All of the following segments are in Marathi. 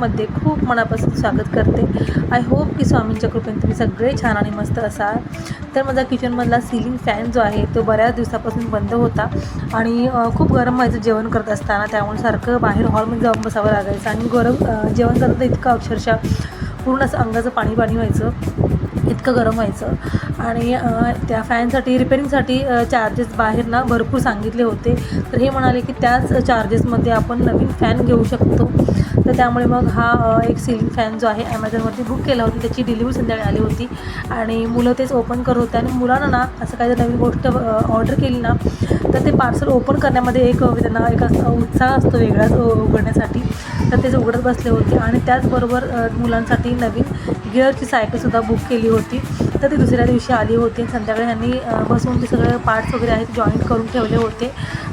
ब्लॉगमध्ये खूप मनापासून स्वागत करते. आय होप की स्वामींच्या कृपेने तुम्ही सगळे छान आणि मस्त असाल. तर माझा किचनमधला सिलिंग फॅन जो आहे तो बऱ्याच दिवसापासून बंद होता. आणि खूप गरम व्हायचं जेवण करत असताना त्यामुळे सारखं बाहेर हॉलमध्ये जाऊन बसावं लागायचं. आणि गरम जेवण करत इतकं अक्षरशः पूर्ण असं अंगाचं पाणी पाणी व्हायचं. इतकं गरम व्हायचं. आणि त्या फॅनसाठी रिपेरिंगसाठी चार्जेस बाहेर ना भरपूर सांगितले होते. तर हे म्हणाले की त्याच चार्जेसमध्ये आपण नवीन फॅन घेऊ शकतो. तर त्यामुळे मग हा एक सिलिंग फॅन जो आहे ॲमेझॉनवरती बुक केला होता. त्याची डिलिव्हरी संध्याकाळी आली होती. आणि मुलं तेच ओपन करत होते. आणि मुलांना ना असं काही जर नवीन गोष्ट ऑर्डर केली ना तर ते पार्सल ओपन करण्यामध्ये एक त्यांना एक असा उत्साह असतो वेगळाच उघडण्यासाठी. तर तेच उघडत बसले होते आणि त्याचबरोबर मुलांसाठी नवीन गिअरची सायकलसुद्धा बुक केली होती. तर ती दुसऱ्या दिवशी आली होती संध्याकाळी ह्यांनी बसून ते सगळे पार्ट्स वगैरे आहेत जॉईंट करून ठेवले होते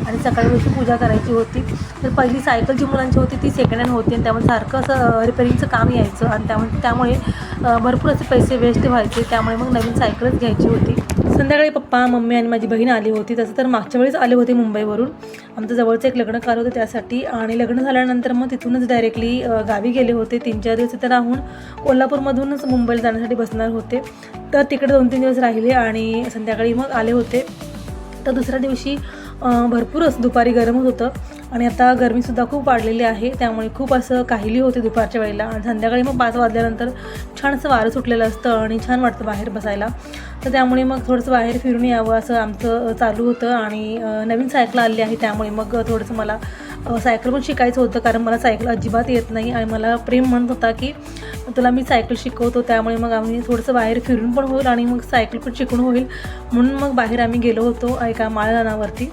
आणि सकाळी बसून पूजा करायची होती. तर पहिली सायकल जी मुलांची होती ती सेकंड हँड होती आणि त्यामुळे सारखं असं रिपेरिंगचं काम यायचं आणि त्यामुळे त्यामुळे भरपूर असे पैसे वेस्ट व्हायचे. त्यामुळे मग नवीन सायकलच घ्यायची होती. संध्याकाळी पप्पा मम्मी आणि माझी बहीण आली होती. तसं तर मागच्या वेळेस आले होते मुंबईवरून. आमचं जवळचं एक लग्न काल होतं त्यासाठी. आणि लग्न झाल्यानंतर मग तिथूनच डायरेक्टली गावी गेले होते. तीन चार दिवस तिथे राहून कोल्हापूरमधूनच मुंबईला जाण्यासाठी बसणार होते. तर तिकडे दोन तीन दिवस राहिले आणि संध्याकाळी मग आले होते. तर दुसऱ्या दिवशी भरपूरच भरपूर असं दुपारी गरम होत होतं. आणि आता गरमीसुद्धा खूप वाढलेली आहे. त्यामुळे खूप असं काहिली होते दुपारच्या वेळेला. आणि संध्याकाळी मग पाच वाजल्यानंतर छानसं वारं सुटलेलं असतं आणि छान वाटतं बाहेर बसायला. तर त्यामुळे मग थोडंसं बाहेर फिरून यावं असं आमचं चालू होतं. आणि नवीन सायकल आली आहे त्यामुळे मग थोडंसं मला सायकल पण शिकायचं होतं. कारण मला सायकल अजिबात येत नाही आणि मला प्रेम म्हणत होता की तुला मी सायकल शिकवतो. त्यामुळे मग आम्ही थोडंसं बाहेर फिरून पण होईल आणि मग सायकल पण शिकून होईल. म्हणून मग बाहेर आम्ही गेलो होतो एका माळरानावरती.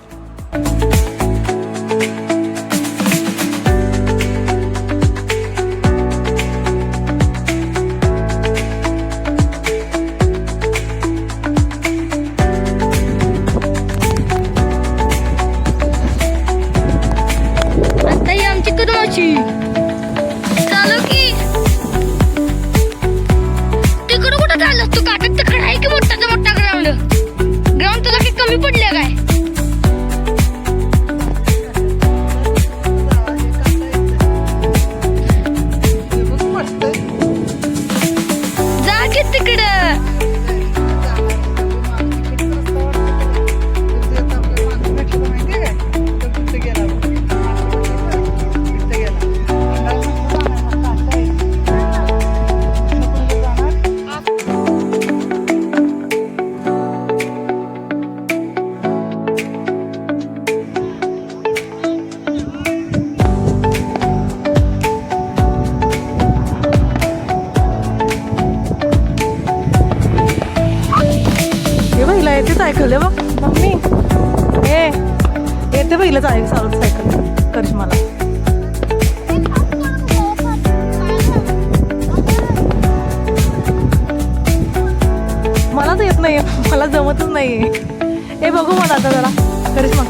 येते पहिलंच आहे सायकल सायकल करिश्माला मला. तर येत नाही मला जमतच नाही हे बघू मला आता जरा. करिश्मा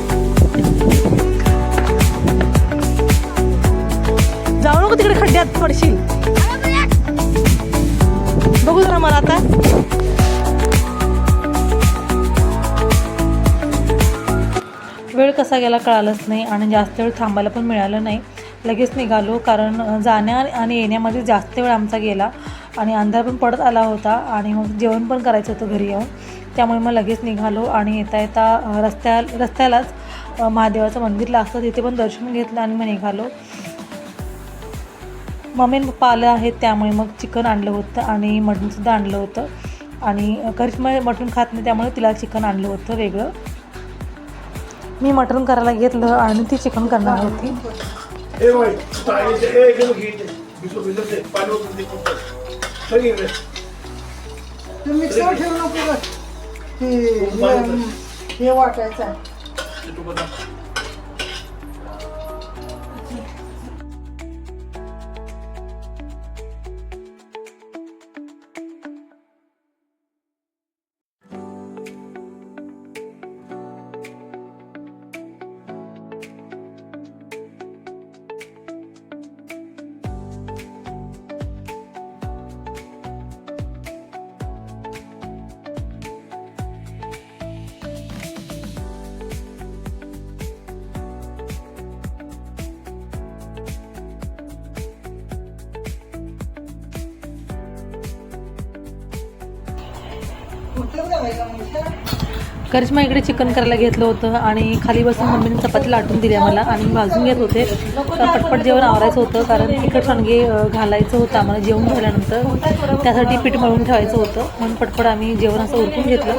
जाऊ नको तिकडे खड्ड्यात पडशील. बघू जरा मला आता. वेळ कसा गेला कळालंच नाही आणि जास्त वेळ थांबायला पण मिळालं नाही. लगेच निघालो कारण जाण्या आणि येण्यामध्ये जास्त वेळ आमचा गेला आणि अंधार पण पडत आला होता आणि मग जेवण पण करायचं होतं घरी येऊन. त्यामुळे मग लगेच निघालो आणि येता येता रस्त्या रस्त्यालाच महादेवाचं मंदिर लागतं. तिथे पण दर्शन घेतलं आणि मग निघालो. मम्मी आणि पप्पा आलं आहेत त्यामुळे मग चिकन आणलं होतं आणि मटणसुद्धा आणलं होतं. आणि करिश्मा मटण खात नाही त्यामुळे तिला चिकन आणलं होतं वेगळं. मी मटण करायला घेतलं आणि ती चिकन करणार होती. मिक्सर ठेवू नको हे- हे वाटायचं. करिश्मा इकडे चिकन करायला घेतलं होतं आणि खाली बसून मम्मीने चपाती लाटून दिल्या मला आणि भाजून घेत होते. तर पटपट जेवण आवरायचं होतं कारण तिखट सांडगे घालायचं होतं आम्हाला जेवण झाल्यानंतर. त्यासाठी पीठ मळून ठेवायचं होतं. म्हणून पटपट आम्ही जेवण असं उरकून घेतलं.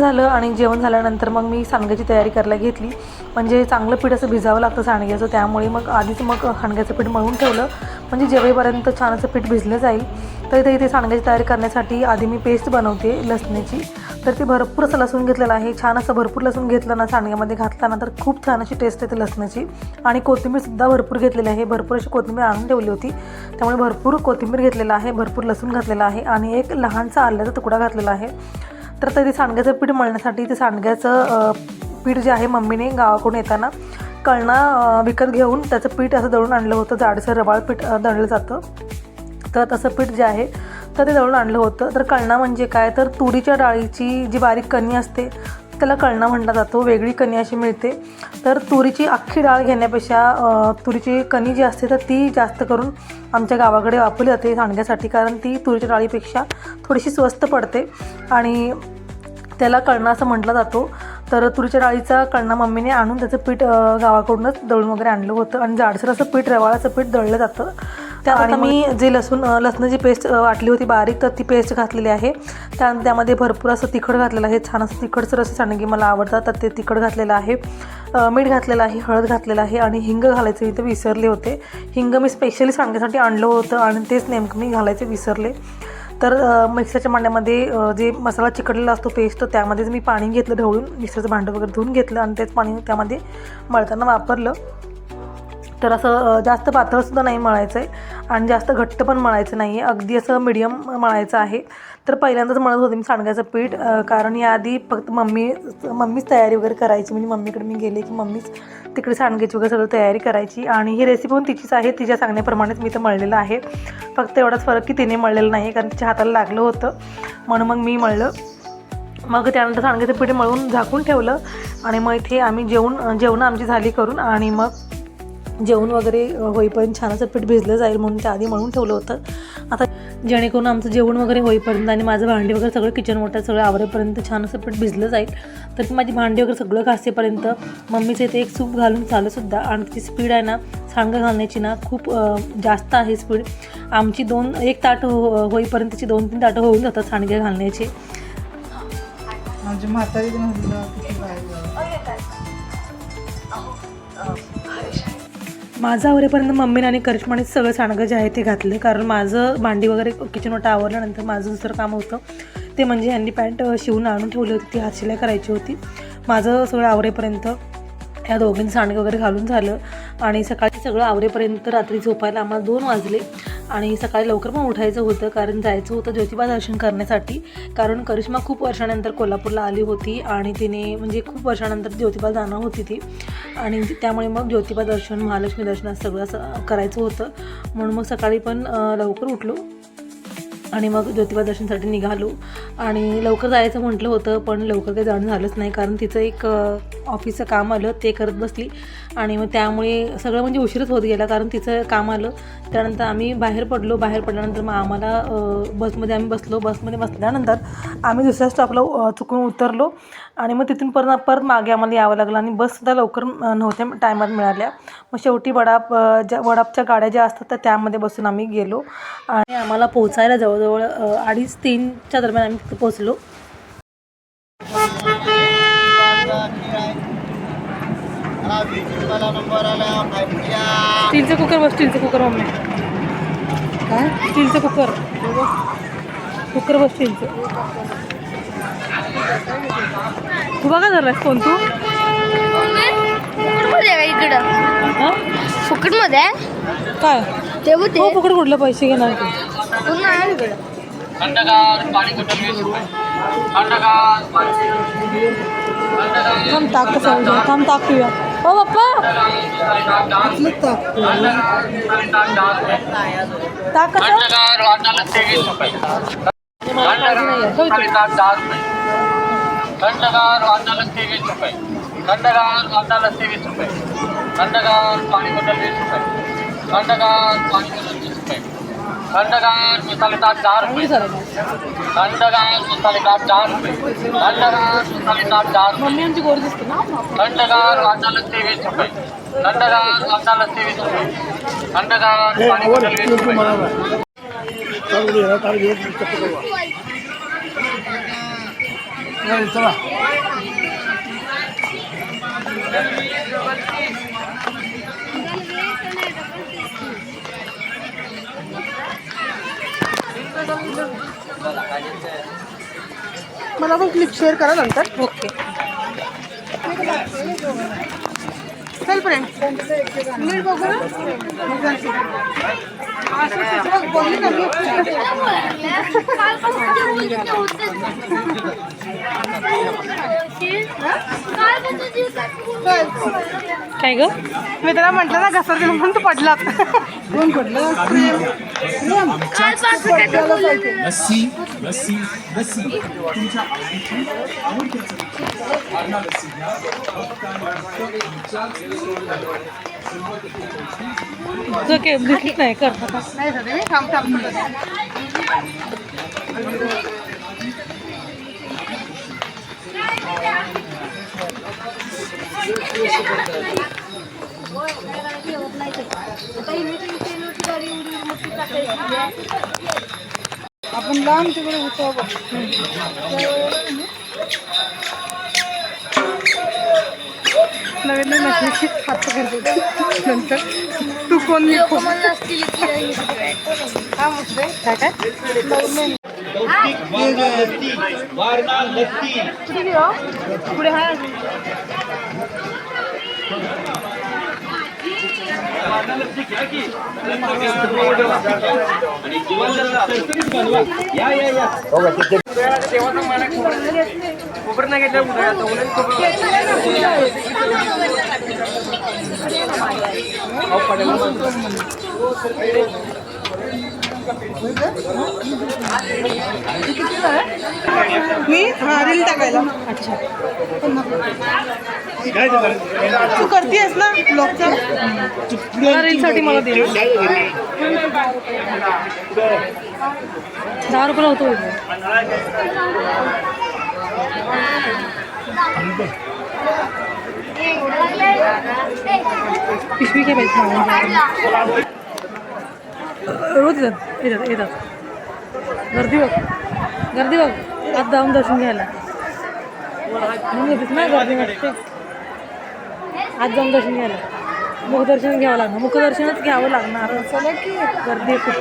जेवण झालं आणि जेवण झाल्यानंतर मग मी सांडग्याची तयारी करायला घेतली. म्हणजे चांगलं पीठ असं भिजावं लागतं सांडग्याचं त्यामुळे मग आधीच मग सांडग्याचं पीठ मळून ठेवलं. म्हणजे जेवेपर्यंत छान असं पीठ भिजलं जाईल तर इथे इथे सांडग्याची तयारी करण्यासाठी आधी मी पेस्ट बनवते लसणाची. तर ते भरपूर असं लसूण घेतलेलं आहे. छान असं भरपूर लसूण घेतलं ना सांडग्यामध्ये घातला ना तर खूप छान अशी टेस्ट येते लसणाची. आणि कोथिंबीरसुद्धा भरपूर घेतलेली आहे. भरपूर अशी कोथिंबीर आणून ठेवली होती. त्यामुळे भरपूर कोथिंबीर घेतलेलं आहे भरपूर लसूण घातलेला आहे आणि एक लहानसा आल्याचा तुकडा घातलेला आहे. तर तरी सांडग्याचं पीठ मळण्यासाठी ते सांडग्याचं पीठ जे आहे मम्मीने गावाकडून येताना कळणा विकत घेऊन त्याचं पीठ असं दळून आणलं होतं. जाडसर रवाळ पीठ दळलं जातं. तर तसं पीठ जे आहे तर ते दळून आणलं होतं. तर कळणा म्हणजे काय? तर तुरीच्या डाळीची जी बारीक कणी असते त्याला कळणा म्हटला जातो वेगळी कणी अशी मिळते. तर तुरीची अख्खी डाळ घेण्यापेक्षा तुरीची कणी जी असते तर ती जास्त करून आमच्या गावाकडे वापरली जाते सांडण्यासाठी कारण ती तुरीच्या डाळीपेक्षा थोडीशी स्वस्त पडते. आणि त्याला कळणा असं म्हटलं जातो. तर तुरीच्या डाळीचा कळणा मम्मीने आणून त्याचं पीठ गावाकडूनच दळून वगैरे आणलं होतं. आणि जाडसर असं पीठ रवाळाचं पीठ दळलं जातं. त्यात आता मी जे लसूण लसणाची पेस्ट वाटली होती बारीक तर ती पेस्ट घातलेली आहे. त्या त्यामध्ये भरपूर असं तिखट घातलेलं आहे. छान असं तिखटसर असं सांडगे मला आवडतात तर ते तिखट घातलेलं आहे. मीठ घातलेलं आहे हळद घातलेलं आहे आणि हिंग घालायचं इथे विसरले होते. हिंग मी स्पेशली सांडण्यासाठी आणलं होतं आणि तेच नेमकं मी घालायचे विसरले. तर मिक्सरच्या भांड्यामध्ये अ, जे मसाला चिकटलेला असतो पेस्ट त्यामध्येच मी पाणी घेतलं ढवळून मिक्सरचं भांडं वगैरे धुवून घेतलं आणि तेच पाणी त्यामध्ये मळताना वापरलं. तर असं जास्त पातळसुद्धा नाही मळायचं आहे आणि जास्त घट्ट पण मळायचं नाही आहे अगदी असं मिडियम मळायचं आहे. तर पहिल्यांदाच मळत होते मी सांडग्याचं पीठ कारण याआधी फक्त मम्मी मम्मीच तयारी वगैरे करायची. म्हणजे मम्मीकडे मी गेले की मम्मीच तिकडे सांडग्याची वगैरे सगळं तयारी करायची. आणि ही रेसिपी पण तिचीच आहे. तिच्या सांगण्याप्रमाणेच मी तर मळलेलं आहे. फक्त एवढाच फरक की तिने मळलेलं नाही कारण तिच्या हाताला लागलं होतं. म्हणून मग मी मळलं. मग त्यानंतर सांडग्याचं पीठ मळून झाकून ठेवलं आणि मग इथे आम्ही जेवण जेवणं आमची झाली करून आणि मग जेवण वगैरे होईपर्यंत छान असं पीठ भिजलं जाईल म्हणून ते आधी म्हणून ठेवलं होतं. आता जेणेकरून आमचं जेवण वगैरे होईपर्यंत आणि माझं भांडी वगैरे सगळं किचन मोठं सगळं आवरेपर्यंत छान असं पीठ भिजलं जाईल. तर ती माझी भांडी वगैरे सगळं घासेपर्यंत मम्मीचं इथे एक सूप घालून झालंसुद्धा आणि तिची स्पीड आहे ना सांडगं घालण्याची ना खूप जास्त आहे स्पीड आमची दोन एक ताट हो होईपर्यंतची दोन तीन ताटं होऊन जातात सांडगे घालण्याची. माझं आवरेपर्यंत मम्मीने आणि करिश्माने सगळं सांडगं जे आहे ते घातलं. कारण माझं भांडी वगैरे किचनवर आवरल्यानंतर माझं दुसरं काम होतं. ते म्हणजे ह्यांनी पॅन्ट शिवून आणून ठेवली होती. ती हातशिलाई करायची होती. माझं सगळं आवरेपर्यंत ह्या दोघींचं सांडगं वगैरे घालून झालं. आणि सकाळी सगळं आवरेपर्यंत रात्री झोपायला आम्हाला दोन वाजले. आणि सकाळी लवकर पण उठायचं होतं कारण जायचं होतं ज्योतिबा दर्शन करण्यासाठी. कारण करिश्मा खूप वर्षानंतर कोल्हापूरला आली होती आणि तिने म्हणजे खूप वर्षानंतर ज्योतिबा जाणं होती ती. आणि त्यामुळे मग ज्योतिबा दर्शन महालक्ष्मी दर्शन सगळं असं करायचं होतं. म्हणून मग सकाळी पण लवकर उठलो आणि मग ज्योतिबा दर्शनसाठी निघालो. आणि लवकर जायचं म्हटलं होतं पण लवकर काही जाणं झालंच नाही. कारण तिचं एक ऑफिसचं काम आलं ते करत बसली. आणि मग त्यामुळे सगळं म्हणजे उशीरच होत गेला कारण तिचं काम आलं. त्यानंतर आम्ही बाहेर पडलो. बाहेर पडल्यानंतर मग आम्हाला बसमध्ये आम्ही बसलो. बसमध्ये बसल्यानंतर आम्ही दुसऱ्या स्टॉपला चुकून उतरलो. आणि मग तिथून परत परत मागे आम्हाला यावं लागलं आणि बससुद्धा लवकर नव्हत्या टायमात मिळाल्या. मग शेवटी वडाप ज्या वडापच्या गाड्या ज्या असतात त्या त्यामध्ये बसून आम्ही गेलो. आणि आम्हाला पोहोचायला जवळजवळ अडीच तीनच्या दरम्यान आम्ही तिथे पोचलो स्टीलचं कुकर बस स्टीलचं कुकर मम्मी. काय? स्टीलचं कुकर. कुकर बस स्टीलचं. तू बघा झालास कोण तू. इकडं. हां? फुकटमध्ये आहे? काय? ते. हो फुकट कुठलं पैसे घेणार तू. थांब ताक कसं? थांब ताक पिऊया. हो पप्पा ताक थंडगार वाटायला तेवीस रुपये. थंडगार वाटायला तेवीस रुपये. थंडगार पाणी बॉटल वीस रुपये. थंडगार पाणी बॉटल वीस रुपये थंडगार मसाले ताट दहा रुपये थंडगार मसाले ताट दहा रुपये थंडगार मसाले ताट दहा रुपये मम्मी आमची गोरी दिसते ना थंडगार वाटायला तेवीस रुपये थंडगार वाटायला तेवीस रुपये थंडगार हे पाणी आवड बॉटल वीस तू रुपये मला चालू दे तारीख एक चप्पल करू नाही, चला मला पण क्लिप शेअर करा नंतर. ओके. चल फ्रेंड नीट बघू ना. काय ग? मी त्याला म्हटलं ना घसर दिलं म्हणून तू पडलात कोण पडलं प्रेम. प्रेम. पडलं पाहिजे लस्सी लस्सी लस्सी तुमच्या आवडीची आवडत्याचं वारणा लस्सी घ्या फक्त आणि फक्त तुमच्या तुझं काय दिसलीच नाही कर. नाही झालं मी थांब थांब थोडं. आपण लांब तिकडे होतो बघ नवीन नवीन नसल्याची हात करते नंतर तू कोण मी कोण हा मुद्दे काय काय कुठे गेलो पुढे हा मी हा रील टाकायला. अच्छा ते करतेस ना ब्लॉगचा रीलसाठी मला दे. दहा रुपयाला होतो. पिशवी काय पाहिजे रोज येतात येतात येतात. गर्दी बघ गर्दी बघ. आज जाऊन दर्शन घ्यायला. म्हणून येतेस गर्दी वाटते आज जाऊन दर्शन घ्यायला. मुखदर्शन घ्यावं लागणार. मुखदर्शनच घ्यावं लागणार. चला की गर्दी खूप.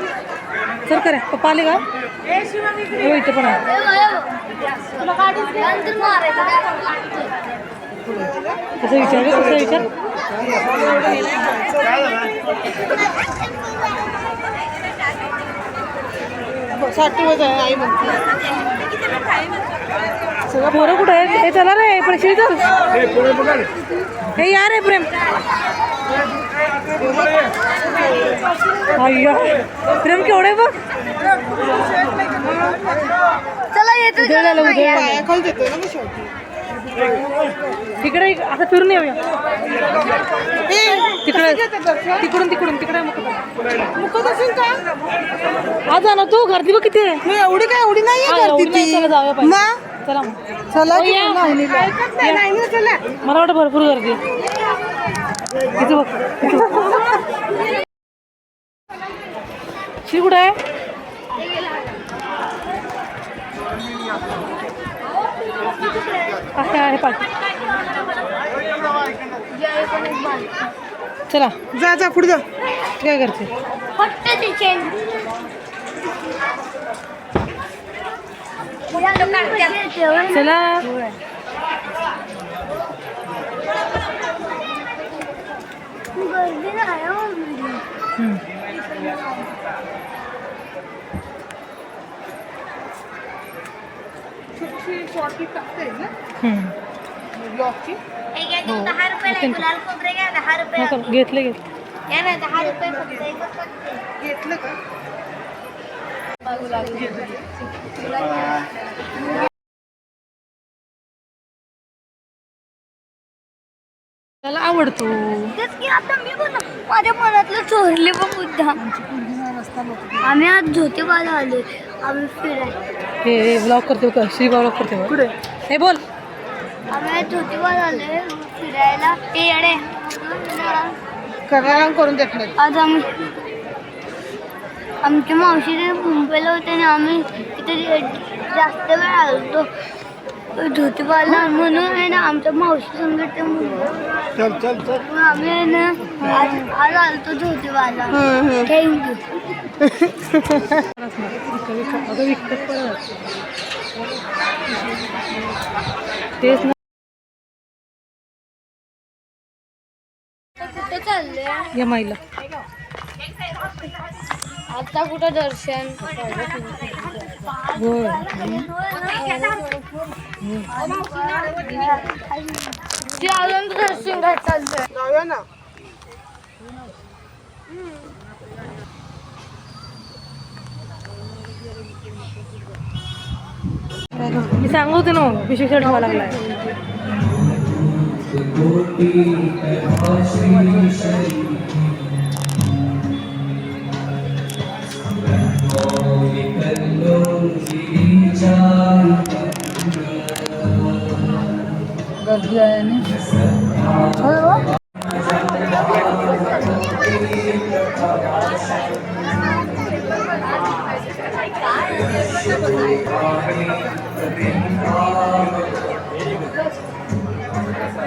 सर करा. पप्पा आले का? हो इथे पण कसं विचार कसं विचार? साठी होत आहे आई म्हणते. पोरं कुठं आहे हे चला रे पैसे चल. हे. हे या रे प्रेम. अय्या प्रेम केवढे बघ. चला येतो उद्या तिकडे आता फिरून येऊया. तिकडे? तिकडून तिकडून तिकडे मुख मुखदर्शन का? आज जा ना तू गर्दी बघ किती एवढी काय एवढी नाही जाऊया चला चला मला वाटतं भरपूर गर्दी. इथं बघ कुठं आहे? आहे पाठी चला. जा जा पुढे जा. काय करते? चला. गर्दी नाही हो. हम्म. ब्लॉकची हे। घ्या, ते दहा रुपयाला आहे. गुलाल खोबरे घ्या दहा रुपये नको, घेतले घेतले या ना दहा रुपये फक्त एकच फक्त. घेतलं का। त्याला आवडतो। तेच की आता मी पण. माझ्या मनातलं चोरले पण मुद्दा आम्ही आज ज्योतिबाला आले आम्ही फिरायला. हे हे ब्लॉग करते का? श्री ब्लॉग करते बघ. पुढे हे बोल. आम्ही आज ज्योतिबाला आले फिरायला ते येडे करून देत आज आम्ही आमच्या मावशीने मुंबईला होते आणि आम्ही तिथे जास्त वेळ आलो ज्योतिबाला म्हणून आहे ना आमच्या मावशी संगत ते चल चल चल. आम्ही आहे ना आज आज आलतो ज्योतिबाला थँक्यू तेच ना. कुठं चालले. या माईला. आता कुठं दर्शन? होय. ते अजून दर्शन चाललंय. जाऊया ना. मी सांगत होते ना কোটি